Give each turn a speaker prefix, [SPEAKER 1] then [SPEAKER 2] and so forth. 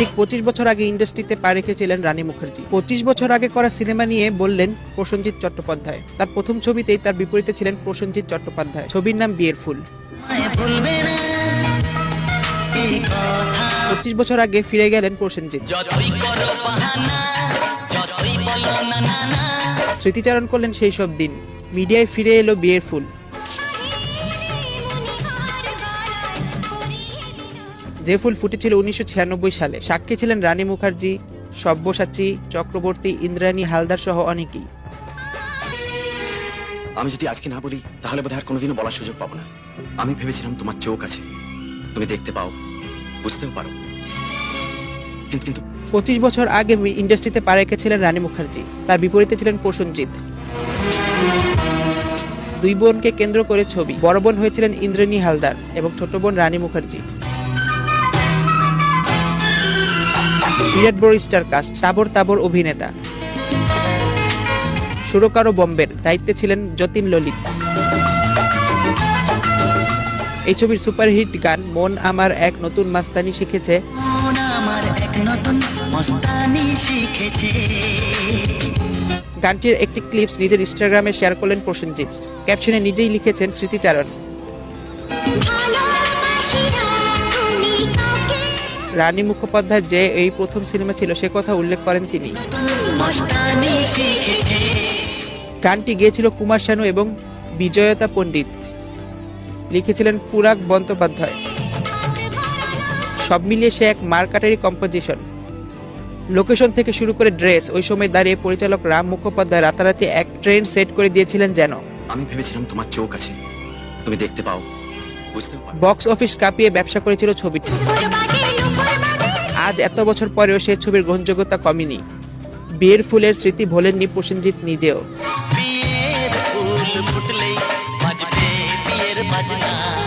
[SPEAKER 1] ঠিক পঁচিশ বছর আগে ইন্ডাস্ট্রিতে পা রেখেছিলেন রানী মুখার্জি। পঁচিশ বছর আগে করা সিনেমা নিয়ে বললেন প্রসেনজিৎ চট্টোপাধ্যায়। তার প্রথম ছবিতেই তার বিপরীতে ছিলেন প্রসেনজিৎ চট্টোপাধ্যায়। ছবির নাম বিয়ের ফুল। পঁচিশ বছর আগে ফিরে গেলেন প্রসেনজিৎ। স্মৃতিচারণ করলেন সেই সব দিন। মিডিয়ায় ফিরে এলো বিয়ের ফুল। যে ফুল ফুটেছিল উনিশশো ছিয়ানব্বই সালে। সাক্ষী ছিলেন রানী মুখার্জি সব্যসাচী চক্রবর্তী ইন্দ্রাণী হালদার সহ অনেকেই।
[SPEAKER 2] আমি যদি আজকে না বলি তাহলে বোধহয় আর কোনোদিনও বলার সুযোগ পাবো না। আমি ভেবেছিলাম তোমার চোখ আছে। তুমি দেখতে পাও বুঝতেও পারো। কিন্তু কিন্তু
[SPEAKER 1] পঁচিশ বছর আগে ইন্ডাস্ট্রিতে পা রেখেছিলেন রানী মুখার্জি। তার বিপরীতে ছিলেন প্রসেনজিৎ। দুই বোনকে কেন্দ্র করে ছবি। বড় বোন হয়েছিলেন ইন্দ্রাণী হালদার এবং ছোট বোন রানী মুখার্জি। বিরাট বড় স্টার কাস্ট তাবর তাবর অভিনেতা। সুরকার ও বম্বের দায়িত্বে ছিলেন যতীন ললিত। এই ছবির সুপারহিট গান মন আমার এক নতুন মাস্তানি শিখেছে।
[SPEAKER 3] মন আমার এক নতুন মস্তানি শিখেছে।
[SPEAKER 1] গানটির একটি ক্লিপস নিজের ইনস্টাগ্রামে শেয়ার করলেন প্রসেনজিৎ। ক্যাপশনে নিজেই লিখেছেন স্মৃতিচারণ। রানী মুখোপাধ্যায় যে এই প্রথম সিনেমা ছিল সে কথা উল্লেখ করেন তিনি। গানটি গেয়েছিল কুমার শানু এবং বিজয়তা পণ্ডিত। লিখেছিলেন পুরাগ বন্দ্যোপাধ্যায়। সব মিলিয়ে সে এক মার্কাটারি কম্পোজিশন। লোকেশন থেকে শুরু করে ড্রেস ওই সময় দাঁড়িয়ে পরিচালক রাম মুখোপাধ্যায় রাতারাতি এক ট্রেন সেট করে দিয়েছিলেন যেন।
[SPEAKER 2] আমি ভেবেছিলাম তোমার চোখ আছে। তুমি দেখতে পাও।
[SPEAKER 1] বক্স অফিস কাঁপিয়ে ব্যবসা করেছিল ছবিটি। আজ এত বছর পরেও সে ছবির গ্রহণযোগ্যতা কমেনি। বিয়ের ফুলের স্মৃতি ভোলেননি প্রসেনজিৎ নিজেও।
[SPEAKER 3] বিয়ের ফুল ফুটলেই বাজবে বিয়ের বাজনা।